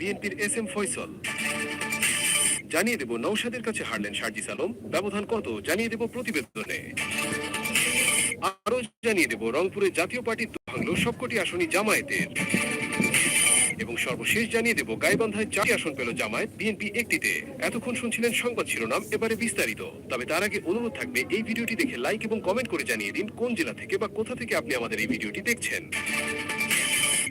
বিএনপির S M Faisal জানিয়ে দেব নৌশাদের কাছে হারলেন সার্জিস আলম ব্যবধান কত, জানিয়ে দেব প্রতিবেদনে। আরও জানিয়ে দেব, রংপুরে জাতীয় পার্টির ভাঙল, সবকটি আসনই জামায়াতের। এবং সর্বশেষ জানিয়ে দেব, গাইবান্ধায় চারটি আসন পেল জামায়াত বিএনপি একটিতে। এতক্ষণ শুনছিলেন সংবাদ শিরোনাম, এবারে বিস্তারিত। তবে তার আগে অনুরোধ থাকবে, এই ভিডিওটি দেখে লাইক এবং কমেন্ট করে জানিয়ে দিন, কোন জেলা থেকে বা কোথা থেকে আপনি আমাদের এই ভিডিওটি দেখছেন।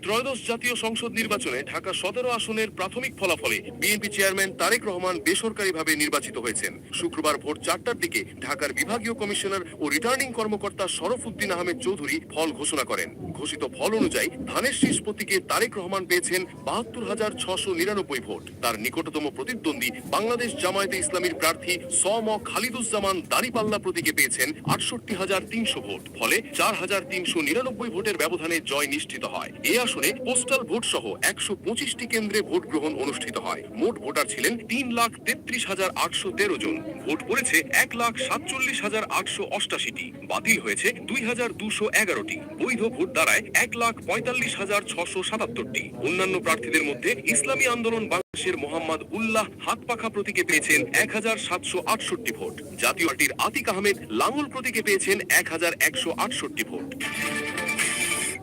ত্রয়োদশ জাতীয় সংসদ নির্বাচনে ঢাকা সতেরো আসনের প্রাথমিক ফলাফলে বিএনপি চেয়ারম্যান তারেক রহমান বেসরকারিভাবে নির্বাচিত হয়েছেন। শুক্রবার ভোর চারটার দিকে ঢাকার বিভাগীয় কমিশনার ও রিটার্নিং কর্মকর্তা শরফ উদ্দিন আহমেদ চৌধুরী ফল ঘোষণা করেন। ঘোষিত ফল অনুযায়ী ধানের শীষ প্রতীকে তারেক রহমান পেয়েছেন বাহাত্তর হাজার ছশো নিরানব্বই ভোট। তার নিকটতম প্রতিদ্বন্দ্বী বাংলাদেশ জামায়াতে ইসলামীর প্রার্থী স ম খালিদুজ্জামান দাঁড়িপাল্লা প্রতীকে পেয়েছেন আটষট্টি হাজার তিনশো ভোট। ফলে চার হাজার তিনশো নিরানব্বই ভোটের ব্যবধানে জয় নিশ্চিত হয়। এই আসনে পোস্টাল ভোট সহ একশো পঁচিশটি কেন্দ্রে ভোট গ্রহণ অনুষ্ঠিত হয়। মোট ভোটার ছিলেন তিন লাখ তেত্রিশ হাজার আটশো তেরো জন। ভোট পড়েছে এক লাখ সাতচল্লিশ হাজার আটশো অষ্টাশিটি। বাতিল হয়েছে দুই হাজার দুশো এগারোটি। বৈধ ভোট দাঁড়ায় এক লাখ পঁয়তাল্লিশ হাজার ছশো সাতাত্তরটি। অন্যান্য প্রার্থীদের মধ্যে ইসলামী আন্দোলন বাংলাদেশের মোহাম্মদ উল্লাহ হাতপাখা প্রতীকে পেয়েছেন এক হাজার সাতশো আটষট্টি ভোট। জাতীয় পার্টির আতিক আহমেদ লাঙ্গল প্রতীকে পেয়েছেন এক হাজার একশো আটষট্টি ভোট।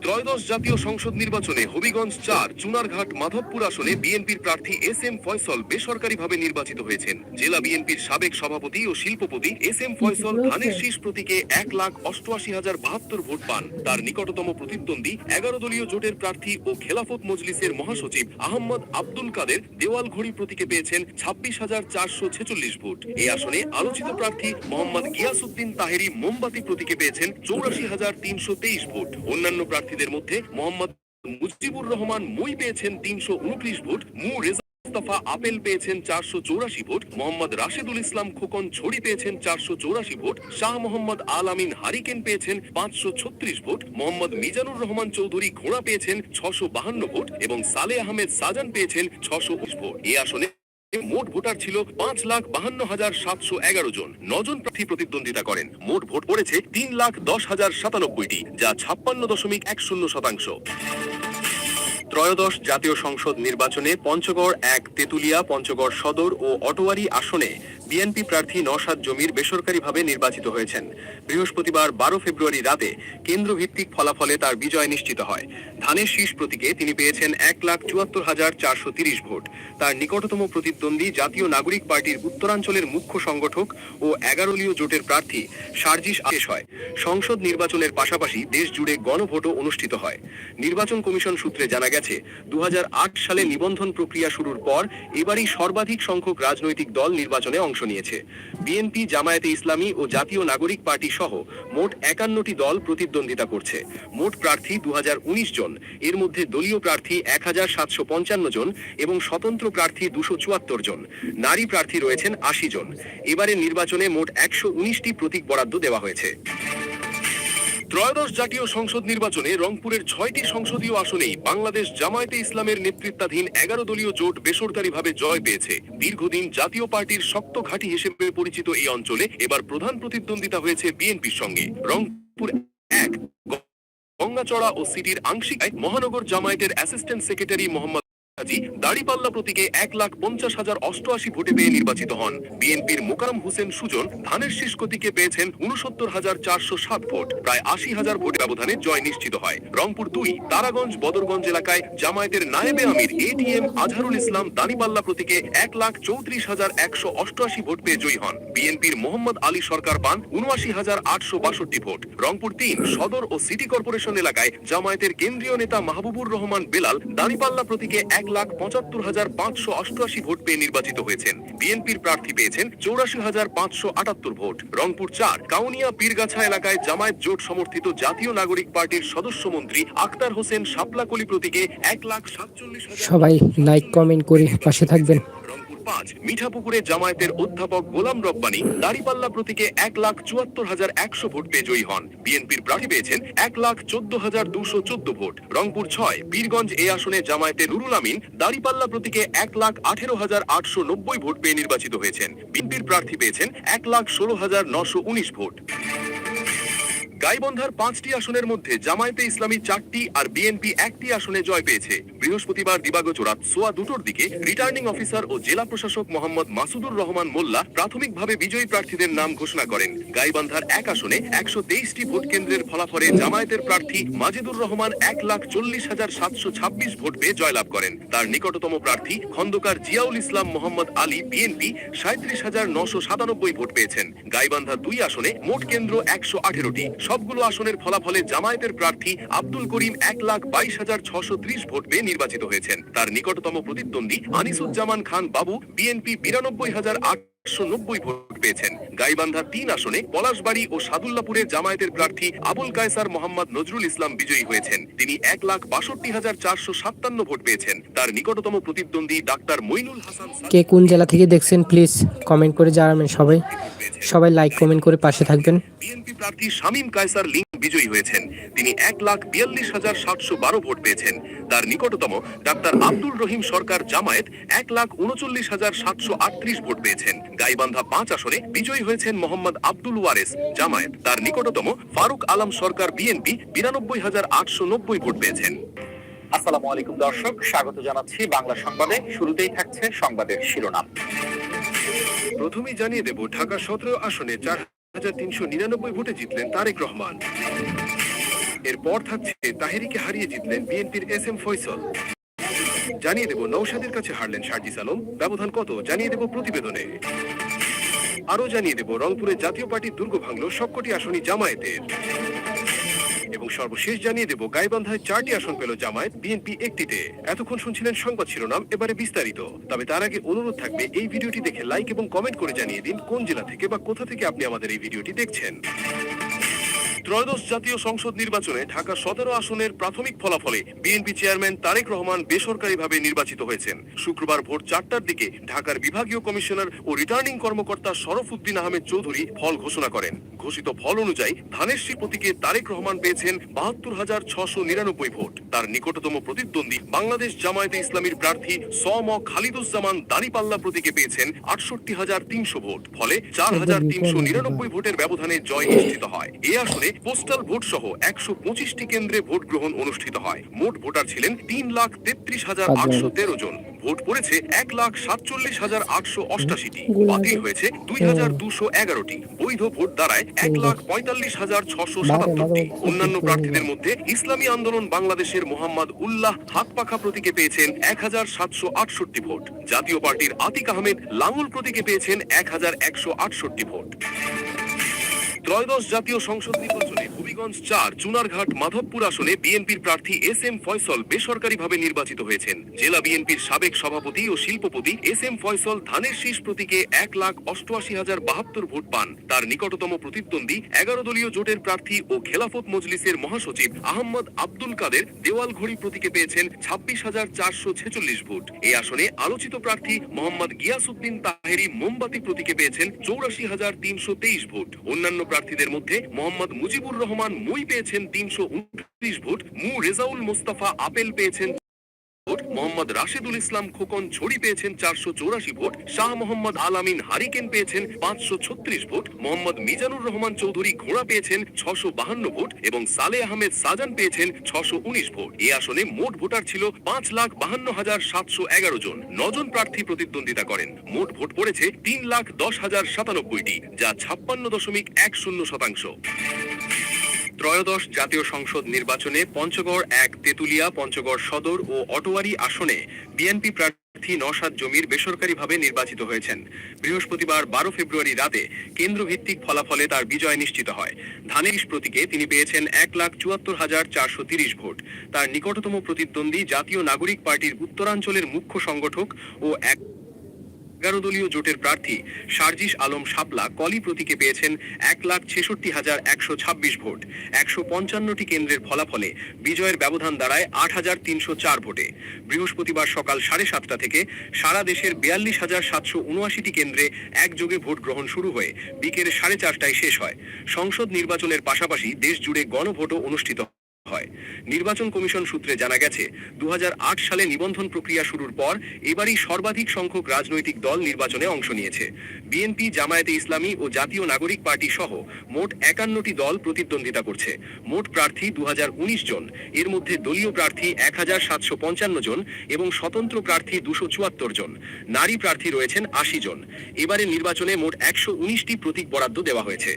ত্রয়োদশ জাতীয় সংসদ নির্বাচনে হবিগঞ্জ চার চুনারঘাট মাধবপুর আসনে বিএনপির প্রার্থী এস এম ফয়সল বেসরকারিভাবে নির্বাচিত হয়েছেন। জেলা বিএনপির সাবেক সভাপতি ও শিল্পপতি এস এম ফয়সল ধানের শীষ প্রতীকে এক লাখ অষ্টআশি হাজার বাহাত্তর ভোট পান। তার নিকটতম প্রতিদ্বন্দ্বী এগারো দলীয় জোটের প্রার্থী ও খেলাফত মজলিসের মহাসচিব আহমদ আব্দুল কাদের দেওয়াল ঘড়ি প্রতীকে পেয়েছেন ছাব্বিশ হাজার চারশো ছেচল্লিশ ভোট। এই আসনে আলোচিত প্রার্থী মোহাম্মদ গিয়াসুদ্দিন তাহেরি মোমবাতি প্রতীকে পেয়েছেন চৌরাশি হাজার তিনশো তেইশ ভোট। অন্যান্য প্রার্থীদের মধ্যে মোহাম্মদ মুজিবুর রহমান মুই পেয়েছেন তিনশো উনত্রিশ ভোট, মু রেজা আপেল পেয়েছেন চারশো চৌরাশি ভোট, মোহাম্মদ রাশেদুল ইসলাম খোকন ছড়ি পেয়েছেন চারশো চৌরাশি ভোট, শাহ মোহাম্মদ আল আমিন হারিকেন পেয়েছেন পাঁচশো ছত্রিশ ভোট, মোহাম্মদ মিজানুর রহমান চৌধুরী ঘোড়া পেয়েছেন ছশো বাহান্ন ভোট এবং সালে আহমেদ সাজান পেয়েছেন ছশো ভোট। এ আসনে মোট ভোটার ছিল পাঁচ লাখ বাহান্ন হাজার সাতশো এগারো জন। নজন প্রার্থী প্রতিদ্বন্দ্বিতা করেন। মোট ভোট পড়েছে তিন লাখ দশ হাজার সাতানব্বইটি, যা ছাপ্পান্ন দশমিক এক শূন্য শতাংশ। ত্রয়োদশ জাতীয় সংসদ নির্বাচনে পঞ্চগড় এক তেতুলিয়া, পঞ্চগড় সদর ও অটোয়ারি আসনে বিএনপি প্রার্থী নওশাদ জমির বেসরকারিভাবে নির্বাচিত হয়েছেন। বৃহস্পতিবার বারো ফেব্রুয়ারি রাতে কেন্দ্রভিত্তিক ফলাফলে তার বিজয় নিশ্চিত হয়। ধানের শীষ প্রতীকে তিনি পেয়েছেন এক লাখ চুয়াত্তর হাজার চারশো তিরিশ ভোট। তার নিকটতম প্রতিদ্বন্দ্বী জাতীয় নাগরিক পার্টির উত্তরাঞ্চলের মুখ্য সংগঠক ও এগারোলীয় জোটের প্রার্থী সার্জিস শেষ হয়। সংসদ নির্বাচনের পাশাপাশি দেশ জুড়ে গণভোটও অনুষ্ঠিত হয়। নির্বাচন কমিশন সূত্রে জানা গেছে দু হাজার আট সালে নিবন্ধন প্রক্রিয়া শুরুর পর এবারই সর্বাধিক সংখ্যক রাজনৈতিক দল নির্বাচনে অংশ নিয়েছে। বিএনপি, জামায়াতে ইসলামী ও জাতীয় নাগরিক পার্টি সহ মোট একান্নটি দল প্রতিদ্বন্দ্বিতা করছে। মোট প্রার্থী দু হাজার উনিশ জন। এর মধ্যে দলীয় প্রার্থী এক হাজার সাতশো পঞ্চান্ন জন এবং স্বতন্ত্র প্রার্থী দুশো জন। নারী প্রার্থী রয়েছেন আশি জন। এবারের নির্বাচনে মোট একশো উনিশটি প্রতীক বরাদ্দ দেওয়া হয়েছে। ত্রয়োদশ জাতীয় সংসদ নির্বাচনে রংপুরের ছয়টি সংসদীয় আসনেই বাংলাদেশ জামায়াতে ইসলামের নেতৃত্বাধীন এগারো দলীয় জোট বেসরকারিভাবে জয় পেয়েছে। দীর্ঘদিন জাতীয় পার্টির শক্ত ঘাঁটি হিসেবে পরিচিত এই অঞ্চলে এবার প্রধান প্রতিদ্বন্দ্বিতা হয়েছে বিএনপির সঙ্গে। রংপুর এক, গঙ্গাচড়া ও সিটির আংশিক মহানগর জামায়াতের অ্যাসিস্ট্যান্ট সেক্রেটারি মোহাম্মদ হাজি দাড়িপাল্লা প্রতীকে এক লাখ পঞ্চাশ হাজার অষ্টআশি ভোটে পেয়ে নির্বাচিত হন। বিএনপির মোকারম হোসেন সুজন ধানের শীষ প্রতীকে পেয়েছেন উনসত্তর হাজার চারশো সাত ভোট। প্রায় আশি হাজার ভোট ব্যবধানে জয় নিশ্চিত হয়। রংপুর দুই, তারাগঞ্জ, বদরগঞ্জ এলাকায় জামায়াতের নায়েবে আমির, এটিএম, আজহারুল ইসলাম দানিপাল্লা প্রতীকে এক লাখ চৌত্রিশ হাজার একশো অষ্টআশি ভোট পেয়ে জয়ী হন। বিএনপির মোহাম্মদ আলী সরকার পান উনআশি হাজার আটশো বাষট্টি ভোট। রংপুর তিন, সদর ও সিটি কর্পোরেশন এলাকায় জামায়াতের কেন্দ্রীয় নেতা মাহবুবুর রহমান বেলাল দানিপাল্লা প্রতীকে এক লাখ পঁচাত্তর হাজার পাঁচশো অষ্টআশি ভোট পেয়ে নির্বাচিত হয়েছেন। বিএনপির প্রার্থী পেয়েছেন চৌরাশি হাজার পাঁচশো আটাত্তর ভোট রংপুর চার কাউনিয়া পীরগাছা এলাকায় জামায়াত জোট সমর্থিত জাতীয় নাগরিক পার্টির সদস্য মন্ত্রী আক্তার হোসেন শাপলাকলি প্রতীকে এক লাখ সাতচল্লিশ সবাই লাইক কমেন্ট করে পাশে থাকবেন। পাঁচ, মিঠাপুকুরে জামায়াতের অধ্যাপক গোলাম রব্বানি দাড়িপাল্লা প্রতীকে এক লাখ চুয়াত্তর হাজার একশো ভোট পেয়ে জয়ী হন। বিএনপির প্রার্থী পেয়েছেন এক লাখ চোদ্দ হাজার দুশো চোদ্দ ভোট। রংপুর ছয়, বীরগঞ্জ এই আসনে জামায়াতের নুরুল আমিন দাড়িপাল্লা প্রতীকে এক লাখ আঠেরো হাজার আটশো নব্বই ভোট পেয়ে নির্বাচিত হয়েছেন। বিএনপির প্রার্থী পেয়েছেন এক লাখ ষোলো হাজার নশো উনিশ ভোট। গাইবন্ধার পাঁচটি আসনের মধ্যে জামায়াতে ইসলামী চারটি আর বিএনপি একটি আসনে জয় পেয়েছে। বৃহস্পতিবার দিবাগত রাত সোয়া দুটোর দিকে রিটার্নিং অফিসার ও জেলা প্রশাসক মোহাম্মদ মাসুদুর রহমান মোল্লা প্রাথমিকভাবে বিজয়ী প্রার্থীদের নাম ঘোষণা করেন। গাইবান্ধার এক আসনে একশো তেইশটি ভোট কেন্দ্রের ফলাফলে জামায়াতের প্রার্থী মাজিদুর রহমান এক লাখ চল্লিশ হাজার সাতশো ছাব্বিশ ভোট পেয়ে জয়লাভ করেন। তার নিকটতম প্রার্থী খন্দকার জিয়াউল ইসলাম মোহাম্মদ আলী বিএনপি সাঁত্রিশ হাজার নশো সাতানব্বই ভোট পেয়েছেন। গাইবান্ধা দুই আসনে মোট কেন্দ্র একশো আঠেরোটি। সবগুলো আসনের ফলাফলে জামায়াতের প্রার্থী আব্দুল করিম এক লাখ বাইশ হাজার ছশো ত্রিশ ভোট পেয়ে নির্বাচিত হয়েছেন। তার নিকটতম প্রতিদ্বন্দ্বী আনিসুজ্জামান খান বাবু, বিএনপি বিরানব্বই হাজার আটশো নব্বই ভোট পেয়েছেন। গাইবান্ধা তিন আসনে পলাশবাড়ি ও সাদুল্লাপুরের জামায়াতের প্রার্থী আবুল কায়সার মোহাম্মদ নজরুল ইসলাম বিজয়ী হয়েছেন। তিনি এক লাখ বাষট্টি হাজার চারশো সাতান্ন ভোট পেয়েছেন। তার নিকটতম প্রতিদ্বন্দ্বী ডাক্তার মইনুল হাসান কে কোন জেলা থেকে দেখছেন প্লিজ কমেন্ট করে জানাবেন সবাই। সবাই লাইক কমেন্ট করে পাশে থাকবেন। বিএনপি প্রার্থী শামীম কায়সার লিং বিজয়ী হয়েছেন। তিনি এক লাখ বিয়াল্লিশ হাজার সাতশো বারো ভোট পেয়েছেন। তার নিকটতম ডাক্তার আব্দুল রহিম সরকার জামায়াত এক লাখ উনচল্লিশ হাজার সাতশো আটত্রিশ ভোট পেয়েছেন। গাইবান্ধা পাঁচ আসনে বিজয়ী হয়েছেন মোহাম্মদ আব্দুল ওয়ারেস জামায়াত। তার নিকটতম ফারুক আলম সরকার বিএনপি বিরানব্বই হাজার আটশো নব্বই ভোট পেয়েছেন। আসসালামু আলাইকুম দর্শক স্বাগত জানাচ্ছি বাংলা সংবাদে। শুরুতেই থাকছে সংবাদের শিরোনাম। প্রথমেই জানিয়ে দেব ঢাকা সতেরো আসনে চার হাজার তিনশো নিরানব্বই ভোটে জিতলেন তারেক রহমান। এরপর থাকছে তাহেরিকে হারিয়ে জিতলেন বিএনপির এস এম ফয়সল। জানিয়ে দেব নৌশাদের কাছে হারলেন সার্জিস আলম ব্যবধান কত? জানিয়ে দেব প্রতিবেদনে। আরও জানিয়ে দেব রংপুরে জাতীয় পার্টির দুর্গ ভাঙল সবকটি আসনই জামায়াতের। এবং সর্বশেষ জানিয়ে দেব, গাইবান্ধায় চারটি আসন পেল জামায়াত, বিএনপি একটিতে। এতক্ষণ শুনছিলেন সংবাদ শিরোনাম, এবারে বিস্তারিত। তবে তার আগে অনুরোধ থাকবে, এই ভিডিওটি দেখে লাইক এবং কমেন্ট করে জানিয়ে দিন, কোন জেলা থেকে বা কোথা থেকে আপনি আমাদের এই ভিডিওটি দেখছেন। ত্রয়োদশ জাতীয় সংসদ নির্বাচনে ঢাকা সতেরো আসনের প্রাথমিক ফলাফলে বিএনপি চেয়ারম্যান তারেক রহমান বেসরকারিভাবে নির্বাচিত হয়েছেন। শুক্রবার ভোর চারটার দিকে ঢাকার বিভাগীয় কমিশনার ও রিটার্নিং কর্মকর্তা শরফ উদ্দিন আহমেদ চৌধুরী ফল ঘোষণা করেন। ঘোষিত ফল অনুযায়ী ধানের শীষ প্রতীকে তারেক রহমান পেয়েছেন বাহাত্তর হাজার ছশো নিরানব্বই ভোট। তার নিকটতম প্রতিদ্বন্দ্বী বাংলাদেশ জামায়াতে ইসলামীর প্রার্থী সম খালিদুজ্জামান দাঁড়িপাল্লা প্রতীকে পেয়েছেন আটষট্টি হাজার তিনশো ভোট। ফলে চার হাজার তিনশো নিরানব্বই ভোটের ব্যবধানে জয় নিশ্চিত হয়। এ আসনে পোস্টাল ভোট সহ একশো পঁচিশটি কেন্দ্রে ভোট গ্রহণ অনুষ্ঠিত হয়। মোট ভোটার ছিলেন তিন লাখ তেত্রিশ হাজার আটশো তেরো জন। ভোট পড়েছে এক লাখ সাতচল্লিশ হাজার আটশো অষ্টাশিটি। বাতিল হয়েছে দুই হাজার দুশো এগারোটি। বৈধ ভোট দাঁড়ায় এক লাখ পঁয়তাল্লিশ হাজার ছশো সাতাত্তরটি। অন্যান্য প্রার্থীদের মধ্যে ইসলামী আন্দোলন বাংলাদেশের মোহাম্মদ উল্লাহ হাতপাখা প্রতীকে পেয়েছেন এক হাজার সাতশো আটষট্টি ভোট। জাতীয় পার্টির আতিক আহমেদ লাঙ্গুল প্রতীকে পেয়েছেন এক হাজার একশো আটষট্টি ভোট। ত্রয়োদশ জাতীয় সংসদ নির্বাচনে হবিগঞ্জ চার, চুনারঘাট, মাধবপুর আসনে বিএনপির প্রার্থী এস এম ফয়সল বেসরকারিভাবে নির্বাচিত হয়েছেন। জেলা বিএনপির সাবেক সভাপতি ও শিল্পপতি এস এম ফয়সল ধানের শীষ প্রতীকে এক লাখ অষ্টআশি হাজার বাহাত্তর ভোট পান। তার নিকটতম প্রতিদ্বন্দ্বী এগারো দলীয় জোটের প্রার্থী ও খেলাফত মজলিসের মহাসচিব আহম্মদ আব্দুল কাদের দেওয়াল ঘড়ি প্রতীকে পেয়েছেন ছাব্বিশ হাজার চারশো ছেচল্লিশ ভোট। এই আসনে আলোচিত প্রার্থী মোহাম্মদ গিয়াসুদ্দিন তাহেরি মোমবাতি প্রতীকে পেয়েছেন চৌরাশি হাজার তিনশো তেইশ ভোট। অন্যান্য প্রার্থীদের মধ্যে মোহাম্মদ মুজিবুর রহমান মুই পেয়েছেন তিনশো উনত্রিশ ভোট, মু রেজাউল মোস্তাফা আপেল পেয়েছেন ভোট, মোহাম্মদ রাশেদুল ইসলাম খোকন ছড়ি পেয়েছেন চারশো চৌরাশি ভোট, শাহ মোহাম্মদ আলামিন হারিকেন পেয়েছেন পাঁচশো ছত্রিশ ভোট, মোহাম্মদ মিজানুর রহমান চৌধুরী ঘোড়া পেয়েছেন ছশো বাহান্ন ভোট এবং সালে আহমেদ সাজান পেয়েছেন ছশো উনিশ ভোট। এ আসনে মোট ভোটার ছিল পাঁচ লাখ বাহান্ন হাজার সাতশো এগারো জন। নজন প্রার্থী প্রতিদ্বন্দ্বিতা করেন। মোট ভোট পড়েছে তিন লাখ দশ হাজার সাতানব্বইটি, যা ছাপ্পান্ন দশমিক এক শূন্য শতাংশ। ত্রয়োদশ জাতীয় সংসদ নির্বাচনে পঞ্চগড় এক, তেতুলিয়া, পঞ্চগড় সদর ও অটোয়ারি আসনে বিএনপি প্রার্থী নসাদ জমির বেসরকারিভাবে নির্বাচিত হয়েছেন। বৃহস্পতিবার বারো ফেব্রুয়ারি রাতে কেন্দ্রভিত্তিক ফলাফলে তার বিজয় নিশ্চিত হয়। ধানের প্রতীকে তিনি পেয়েছেন এক লাখ চুয়াত্তর হাজার চারশো তিরিশ ভোট। তার নিকটতম প্রতিদ্বন্দ্বী জাতীয় নাগরিক পার্টির উত্তরাঞ্চলের মুখ্য সংগঠক ও এক এগারো দলীয় জোটের প্রার্থী সার্জিস আলম শাপলা কলি প্রতীকে পেয়েছেন এক লাখ ছেষট্টি হাজার একশো ছাব্বিশ ভোট। একশো পঞ্চান্নটি কেন্দ্রের ফলাফলে বিজয়ের ব্যবধান দাঁড়ায় আট হাজার তিনশো চার ভোটে। বৃহস্পতিবার সকাল সাড়ে সাতটা থেকে সারা দেশের বিয়াল্লিশ হাজার সাতশো উনআশিটি কেন্দ্রে একযোগে ভোট গ্রহণ শুরু হয়ে বিকেল সাড়ে চারটায় শেষ হয়। সংসদ নির্বাচনের পাশাপাশি দেশ জুড়ে গণভোটও অনুষ্ঠিত হয়। নির্বাচন কমিশন সূত্রে জানা গেছে দু হাজার আট সালে নিবন্ধন প্রক্রিয়া শুরুর পর এবারই সর্বাধিক সংখ্যক রাজনৈতিক দল নির্বাচনে অংশ নিয়েছে। বিএনপি, জামায়াতে ইসলামী ও জাতীয় নাগরিক পার্টি সহ মোট একান্নটি দল প্রতিদ্বন্দ্বিতা করছে। মোট প্রার্থী দু হাজার উনিশ জন, এর মধ্যে দলীয় প্রার্থী এক হাজার সাতশো পঞ্চান্ন জন এবং স্বতন্ত্র প্রার্থী দুশো জন। নারী প্রার্থী রয়েছেন আশি জন। এবারে নির্বাচনে মোট একশো উনিশটি প্রতীক বরাদ্দ দেওয়া হয়েছে।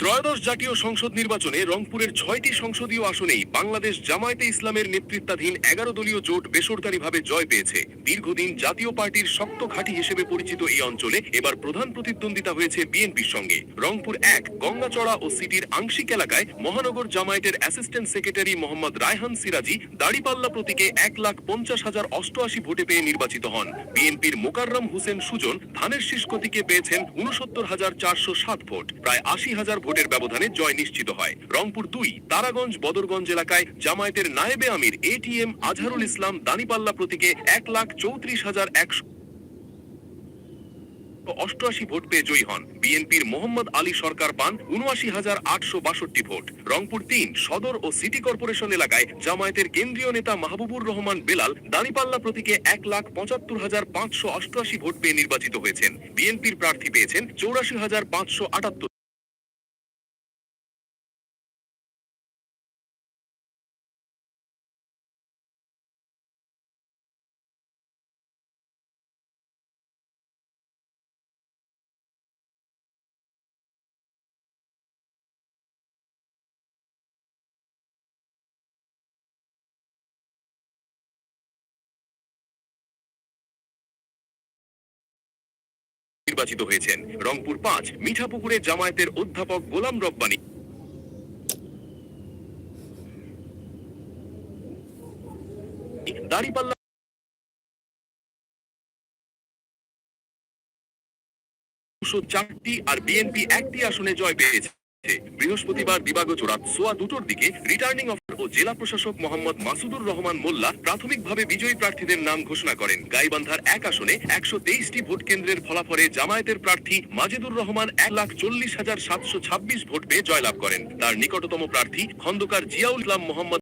ত্রয়োদশ জাতীয় সংসদ নির্বাচনে রংপুরের ছয়টি সংসদীয় আসনেই বাংলাদেশ জামায়াতে ইসলামের নেতৃত্বাধীন এগারো দলীয় জোট বেসরকারিভাবে জয় পেয়েছে। দীর্ঘদিন জাতীয় পার্টির শক্ত ঘাঁটি হিসেবে পরিচিত এই অঞ্চলে এবার প্রধান প্রতিদ্বন্দ্বিতা হয়েছে বিএনপির সঙ্গে। রংপুর এক, গঙ্গাচড়া ও সিটির আংশিক এলাকায় মহানগর জামায়াতের অ্যাসিস্ট্যান্ট সেক্রেটারি মোহাম্মদ রায়হান সিরাজি দাড়িপাল্লা প্রতীকে এক লাখ পঞ্চাশ হাজার অষ্টআশি ভোটে পেয়ে নির্বাচিত হন। বিএনপির মোকাররম হোসেন সুজন ধানের প্রতীকে পেয়েছেন উনসত্তর হাজার চারশো সাত ভোট, প্রায় আশি হাজার ভোটের ব্যবধানে জয় নিশ্চিত হয়। রংপুর দুই, তারাগঞ্জ, বদরগঞ্জ এলাকায় জামায়াতের নায়েবে আমির এটিএম আজহারুল ইসলাম, দানিপাল্লা প্রতীকে এক লাখ চৌত্রিশ হাজার একশো অষ্টআশি ভোট পেয়ে জয়ী হন। বিএনপির মোহাম্মদ আলী সরকার পান উনআশি হাজার আটশো বাষট্টি ভোট। রংপুর তিন, সদর ও সিটি কর্পোরেশন এলাকায় জামায়াতের কেন্দ্রীয় নেতা মাহবুবুর রহমান বেলাল, দানিপাল্লা প্রতীকে এক লাখ পঁচাত্তর হাজার পাঁচশো অষ্টআশি ভোট পেয়ে নির্বাচিত হয়েছেন। বিএনপির প্রার্থী পেয়েছেন চৌরাশি হাজার পাঁচশো আটাত্তর নির্বাচিত হয়েছেন। রংপুর পাঁচ, মিঠাপুকুরে জামায়াতের অধ্যাপক গোলাম রব্বানী। দাঁড়িপাল্লা দুশো চারটি আর বিএনপি একটি আসনে জয় পেয়েছে। বৃহস্পতিবার দিবাগত রাত সোয়া দুটোর দিকে রিটার্নিং অফিসার ও জেলা প্রশাসক মোহাম্মদ মাসুদুর রহমান মোল্লা প্রাথমিকভাবে বিজয়ী প্রার্থীদের নাম ঘোষণা করেন। গাইবান্ধার এক আসনে একশো তেইশটি ভোট কেন্দ্রের ফলাফলে জামায়াতের প্রার্থী মাজেদুর রহমান এক লাখ চল্লিশ হাজার সাতশো ছাব্বিশ ভোট পেয়ে জয়লাভ করেন। তার নিকটতম প্রার্থী খন্দকার জিয়াউল ইসলাম মোহাম্মদ